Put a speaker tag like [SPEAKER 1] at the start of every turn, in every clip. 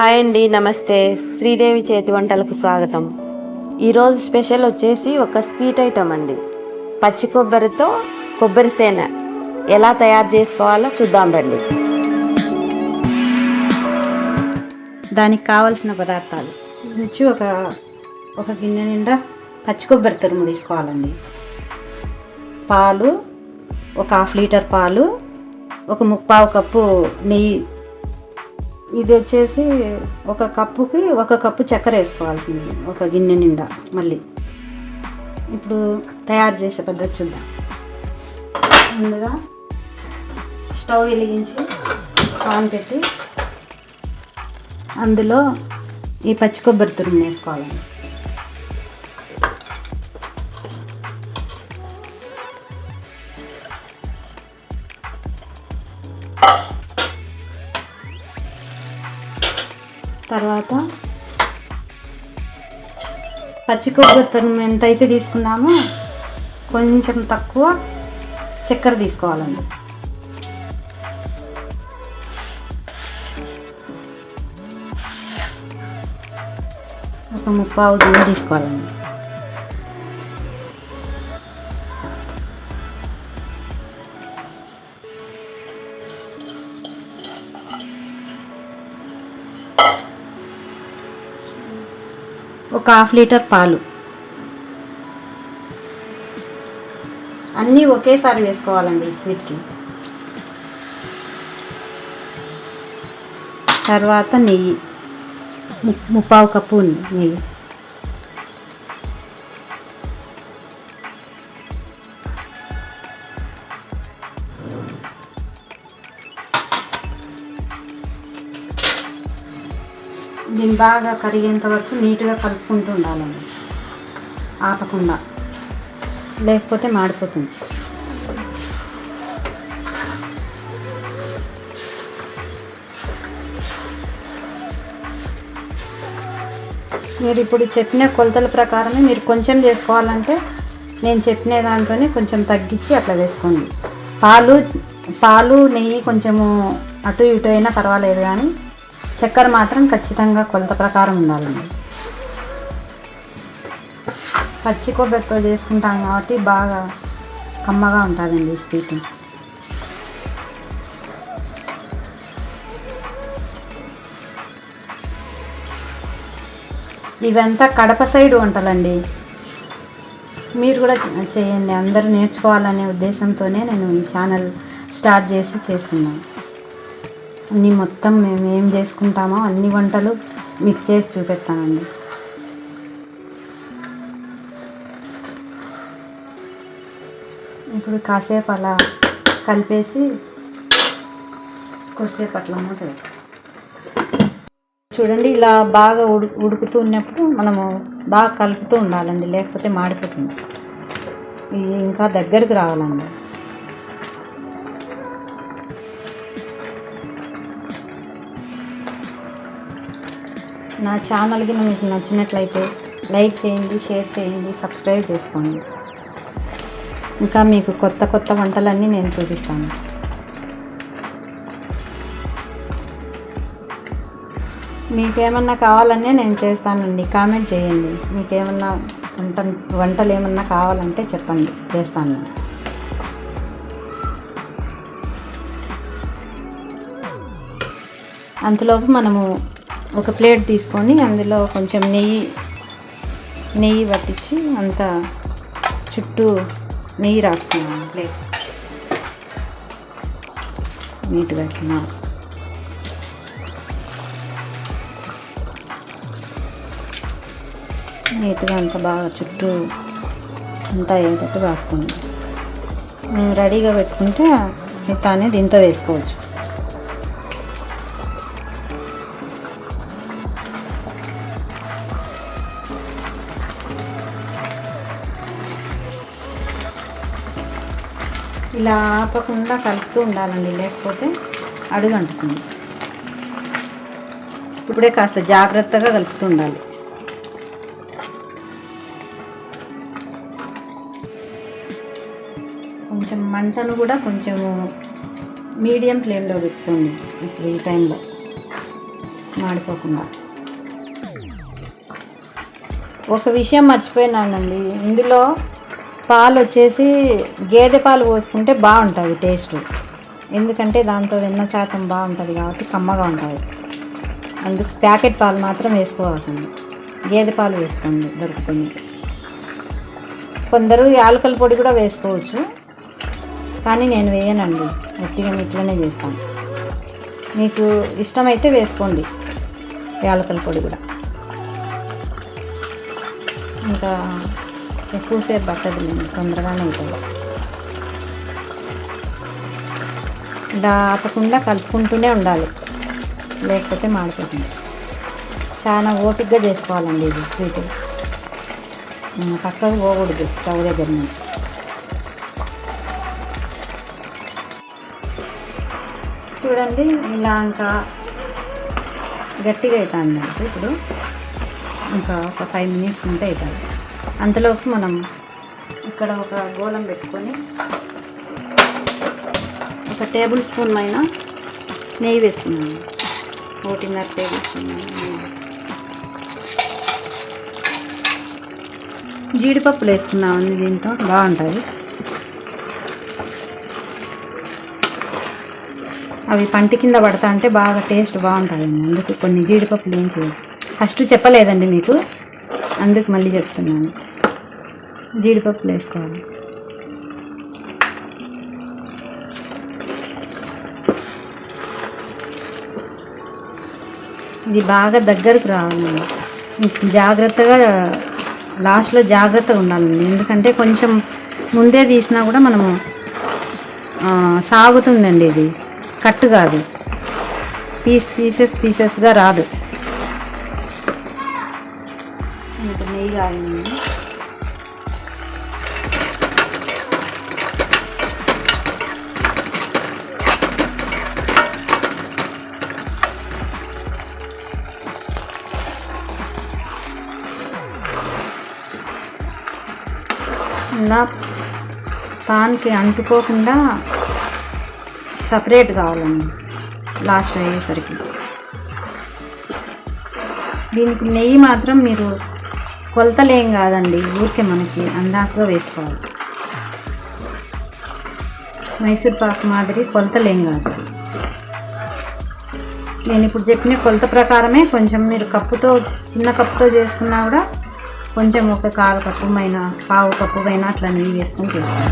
[SPEAKER 1] Hi అండి నమస్తే. శ్రీదేవి చేతి వంటలకు స్వాగతం. ఈరోజు స్పెషల్ వచ్చేసి ఒక స్వీట్ ఐటమ్ అండి. పచ్చి కొబ్బరితో కొబ్బరి సేన ఎలా తయారు చేసుకోవాలో చూద్దాం రండి.
[SPEAKER 2] దానికి కావలసిన పదార్థాలు. వచ్చి ఒక ఒక గిన్నె నిండా పచ్చి కొబ్బరి తురుము తీసుకోవాలండి. పాలు ఒక హాఫ్ లీటర్ పాలు ఒక ముప్పావు కప్పు నెయ్యి ఇది వచ్చేసి ఒక కప్పుకి ఒక కప్పు చక్కెర వేసుకోవాల్సింది ఒక గిన్నె నిండా మళ్ళీ. ఇప్పుడు తయారు చేసే పద్ధతి చూద్దాం. ముందుగా స్టవ్ వెలిగించి పాన్ పెట్టి అందులో ఈ పచ్చి కొబ్బరి తురుము వేసుకోవాలండి తర్వాత పచ్చి కొబ్బరి తరుము ఎంత అయితే తీసుకున్నామో కొంచెం తక్కువ చక్కెర తీసుకోవాలండి. ఒక ముప్పావు గిన్నె తీసుకోవాలండి. ఒక హాఫ్ లీటర్ పాలు. అన్నీ ఒకేసారి వేసుకోవాలండి స్వీట్కి. తర్వాత నెయ్యి. ముప్పావు కప్పు ఉంది నెయ్యి. దీన్ని బాగా కరిగేంత వరకు నీట్గా కలుపుకుంటూ ఉండాలండి ఆపకుండా. లేకపోతే మాడిపోతుంది. మీరు ఇప్పుడు చెప్పిన కొలతల ప్రకారమే మీరు కొంచెం చేసుకోవాలంటే నేను చెప్పిన దాంతోనే కొంచెం తగ్గించి అట్లా వేసుకోండి. పాలు పాలు నెయ్యి కొంచెము అటు ఇటు అయినా పర్వాలేదు కానీ చక్కెర మాత్రం ఖచ్చితంగా కొలత ప్రకారం ఉండాలండి పచ్చి కొబ్బరితో చేసుకుంటాం కాబట్టి బాగా కమ్మగా ఉంటుందండి స్వీట్. ఇవంతా కడప సైడ్ వంటలండి. మీరు కూడా చేయండి. అందరూ నేర్చుకోవాలనే ఉద్దేశంతోనే నేను ఈ ఛానల్ స్టార్ట్ చేసి చేస్తున్నాను. అన్నీ మొత్తం మేము ఏం చేసుకుంటామో అన్ని వంటలు మీకు చేసి చూపెడతానండి. ఇప్పుడు కాసేపు అలా కలిపేసి కొద్దిసేపు అట్లా మూత చూడండి ఇలా బాగా ఉడు ఉడుకుతూ ఉన్నప్పుడు మనము బాగా కలుపుతూ ఉండాలండి లేకపోతే మాడిపోతుంది. ఇది ఇంకా దగ్గరికి రావాలండి. నా ఛానల్కి మీకు నచ్చినట్లయితే లైక్ చేయండి షేర్ చేయండి సబ్స్క్రైబ్ చేసుకోండి. ఇంకా మీకు కొత్త కొత్త వంటలన్నీ నేను చూపిస్తాను. మీకేమన్నా కావాలనే నేను చేస్తానండి. కామెంట్ చేయండి. మీకేమన్నా వంట వంటలు ఏమన్నా కావాలంటే చెప్పండి. చేస్తాను. అంతలోపు మనము ఒక ప్లేట్ తీసుకొని అందులో కొంచెం నెయ్యి నెయ్యి పట్టించి అంత చుట్టూ నెయ్యి రాసుకున్నాను ప్లేట్. నీట్గా పెట్టినా. నీట్గా అంత బాగా చుట్టూ అంతా అయ్యేటట్టు రాసుకున్నాను. రెడీగా పెట్టుకుంటే మిగతానే దీంతో వేసుకోవచ్చు. ఇలా ఆపకుండా కలుపుతూ ఉండాలండి. లేకపోతే అడుగు అంటుతుంది ఇప్పుడే కాస్త జాగ్రత్తగా కలుపుతూ ఉండాలి. కొంచెం మంటను కూడా కొంచెము మీడియం ఫ్లేమ్లో పెట్టుకోండి. ఇప్పుడు ఈ టైంలో మాడిపోకుండా. ఒక విషయం మర్చిపోయినానండి. ఇందులో పాలు వచ్చేసి గేదె పాలు పోసుకుంటే బాగుంటుంది టేస్ట్. ఎందుకంటే దాంతో వెన్న శాతం బాగుంటుంది కాబట్టి కమ్మగా ఉంటుంది. అందుకు ప్యాకెట్ పాలు మాత్రం వేసుకోవాల్సింది. గేదె పాలు వేసుకోండి దొరుకుతుంది. కొందరు యాలకల పొడి కూడా వేసుకోవచ్చు. కానీ నేను వేయనండి. గట్టిగా ఇట్లనే చేస్తాను. మీకు ఇష్టమైతే వేసుకోండి యాలకల పొడి కూడా. ఇంకా ఎక్కువసేపు పట్టదు నేను తొందరగానే అవుతుంది ఇలా ఆపకుండా కలుపుకుంటూనే ఉండాలి లేకపోతే మాడిపోతుంది. చాలా ఓపిక్గా చేసుకోవాలండి ఇది స్వీట్. పక్కకు పోకూడదు స్టవ్ దగ్గర నుంచి. చూడండి ఇలా ఇంకా గట్టిగా అవుతుంది ఇప్పుడు. ఇంకా ఒక ఫైవ్ మినిట్స్ ఉంటే అవుతుంది అంతలోపు మనం ఇక్కడ ఒక గోళం పెట్టుకొని ఒక టేబుల్ స్పూన్ పైన నెయ్యి వేసుకున్నాను ఒకటిన్నర టేబుల్ స్పూన్ నెయ్యి జీడిపప్పులు వేసుకున్నామండి దీంతో. బాగుంటుంది. అవి పంటి కింద పడతా అంటే బాగా టేస్ట్ బాగుంటుందండి అందుకు కొన్ని జీడిపప్పులు ఏం చేయాలి ఫస్ట్ చెప్పలేదండి మీకు. అందుకు మళ్ళీ చెప్తున్నాను. జీడిపప్పులు వేసుకోవాలి. ఇది బాగా దగ్గరకు రావాలి. జాగ్రత్తగా లాస్ట్లో జాగ్రత్తగా ఉండాలండి ఎందుకంటే కొంచెం ముందే తీసినా కూడా మనము సాగుతుందండి ఇది. కట్టు కాదు. పీస్ పీసెస్ పీసెస్గా రాదు. ఇంకా నెయ్యి కావాలండి. ఇలా పాన్కి అంటుకోకుండా సపరేట్ కావాలండి. లాస్ట్ అయ్యేసరికి. దీనికి నెయ్యి మాత్రం మీరు కొలతలేం కాదండి. ఊరికే మనకి అందాసుగా వేసుకోవాలి. మైసూర్ పాక్ మాదిరి కొలతలేం కాదు. నేను ఇప్పుడు చెప్పిన కొలత ప్రకారమే కొంచెం మీరు కప్పుతో చిన్న కప్పుతో చేసుకున్నా కూడా కొంచెం ఒక కాలు కప్పు పైన పావు కప్పు పైన అట్లా నీళ్ళు వేసుకొని చేస్తాను.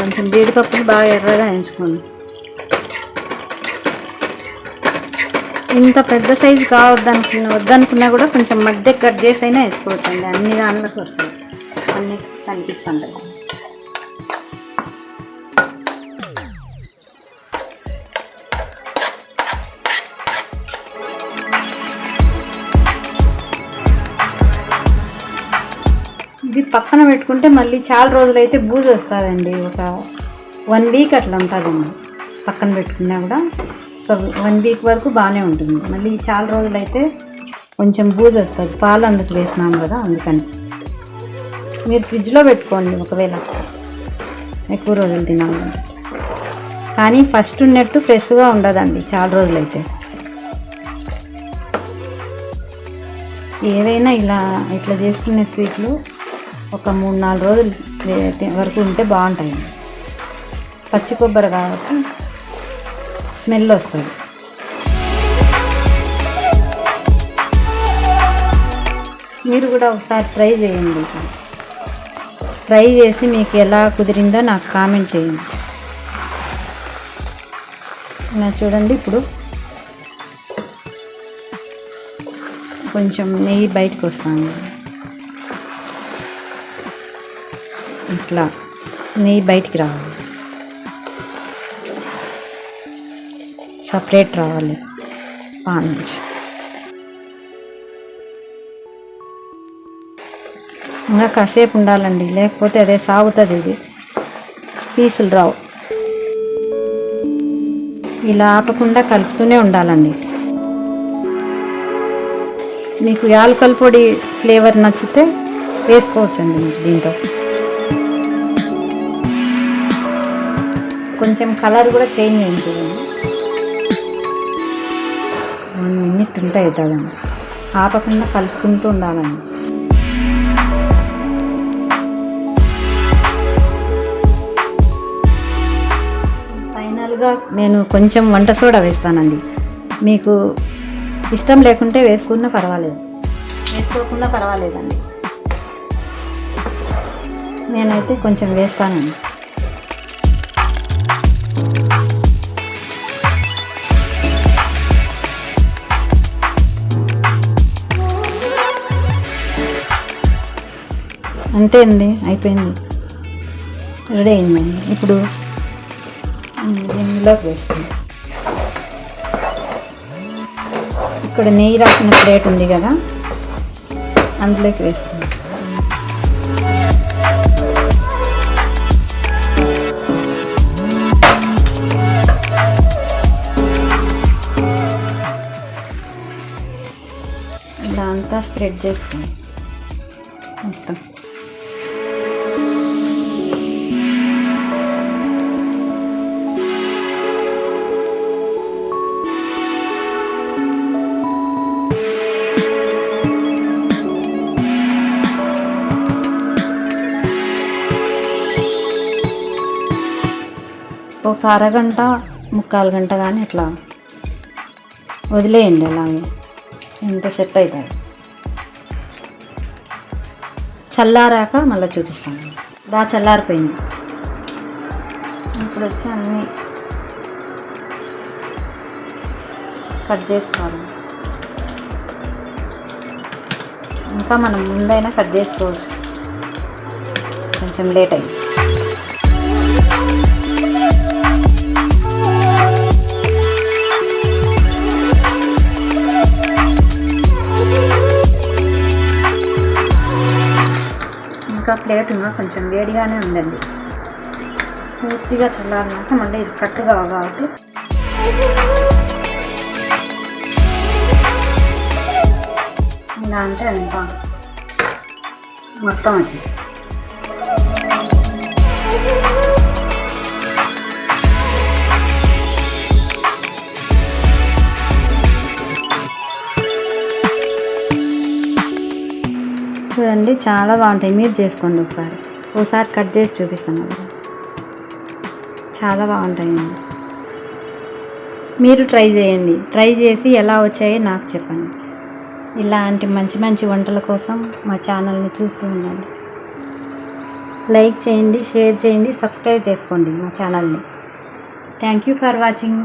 [SPEAKER 2] కొంచెం జీడిపప్పులు బాగా ఎర్రగా ఎంచుకోండి ఇంత పెద్ద సైజు కావద్దనుకున్న వద్దనుకున్నా కూడా కొంచెం మధ్య కట్ చేసి అయినా వేసుకోవచ్చు అండి అన్ని దానిలోకి వస్తాయి. కనిపిస్తుంటుంది ఇది పక్కన పెట్టుకుంటే మళ్ళీ చాలా రోజులైతే బూజు వస్తుందండి. ఒక వన్ వీక్ అట్లా ఉంటుందండి. పక్కన పెట్టుకున్నా కూడా. ఒక వన్ వీక్ వరకు బాగానే ఉంటుంది. మళ్ళీ చాలా రోజులైతే కొంచెం బూజు వస్తుంది. పాలు అందుకు వేసినాం కదా అందుకని. మీరు ఫ్రిడ్జ్లో పెట్టుకోండి ఒకవేళ. ఎక్కువ రోజులు తినాలంటే కానీ ఫస్ట్ ఉన్నట్టు ఫ్రెష్గా ఉండదండి చాలా రోజులైతే. ఏదైనా ఇలా ఇట్లా చేసుకునే స్వీట్లు ఒక మూడు నాలుగు రోజులు వరకు ఉంటే బాగుంటాయి. పచ్చి కొబ్బరి కాబట్టి స్మెల్ వస్తుంది. మీరు కూడా ఒకసారి ట్రై చేయండి. ట్రై చేసి మీకు ఎలా కుదిరిందో నాకు కామెంట్ చేయండి. నా చూడండి ఇప్పుడు. కొంచెం నెయ్యి బయటకు వస్తుంది. ఇట్లా నెయ్యి బయటికి రావాలి. సపరేట్ రావాలి. పాన్ నుంచి. ఇంకా కాసేపు ఉండాలండి. లేకపోతే అదే సాగుతుంది ఇది. పీసులు రావు. ఇలా ఆపకుండా కలుపుతూనే ఉండాలండి. మీకు యాలకల పొడి ఫ్లేవర్ నచ్చితే వేసుకోవచ్చండి మీరు దీంతో. కొంచెం కలర్ కూడా చేంజ్ అయింది చూడండి. వన్ మినిట్ ఆపకుండా కలుపుకుంటూ ఉండాలండి. ఫైనల్గా నేను కొంచెం వంట సోడా వేస్తానండి. మీకు ఇష్టం లేకుంటే వేసుకున్నా పర్వాలేదు. వేసుకోకుండా పర్వాలేదండి. నేనైతే కొంచెం వేస్తానండి. అంతే అండి అయిపోయింది. రెడీ అయిందండి. ఇప్పుడు దీనిలోకి వేసుకుందాం. ఇక్కడ నెయ్యి రాసిన ప్లేట్ ఉంది కదా అందులోకి వేసుకుందాం. ఇలా అంతా స్ప్రెడ్ చేసుకోండి ఒక అరగంట ముక్కాలు గంట కానీ ఇట్లా వదిలేయండి అలాగే. ఎంత సెట్ అవుతుంది చల్లారాక మళ్ళీ చూపిస్తాను. బాగా చల్లారిపోయింది. ఇప్పుడు వచ్చి అన్నీ కట్ చేసుకోవాలి ఇంకా మనం ముందైనా కట్ చేసుకోవచ్చు. కొంచెం లేట్ అయింది. ఇంకా ప్లేట్ కొంచెం వేడిగానే ఉందండి. పూర్తిగా చల్లారినాక మళ్ళీ ఇది కట్టుగా కాబట్టి ఇలా అంటే అంత మొత్తం వచ్చేసి చాలా బాగుంటాయి. మీరు చేసుకోండి ఒకసారి. ఒకసారి కట్ చేసి చూపిస్తాను కదా చాలా బాగుంటాయండి. మీరు ట్రై చేయండి. ట్రై చేసి ఎలా వచ్చాయో నాకు చెప్పండి. ఇలాంటి మంచి మంచి వంటల కోసం మా ఛానల్ని చూస్తూ ఉండండి. లైక్ చేయండి షేర్ చేయండి సబ్స్క్రైబ్ చేసుకోండి మా ఛానల్ని. Thank you for watching.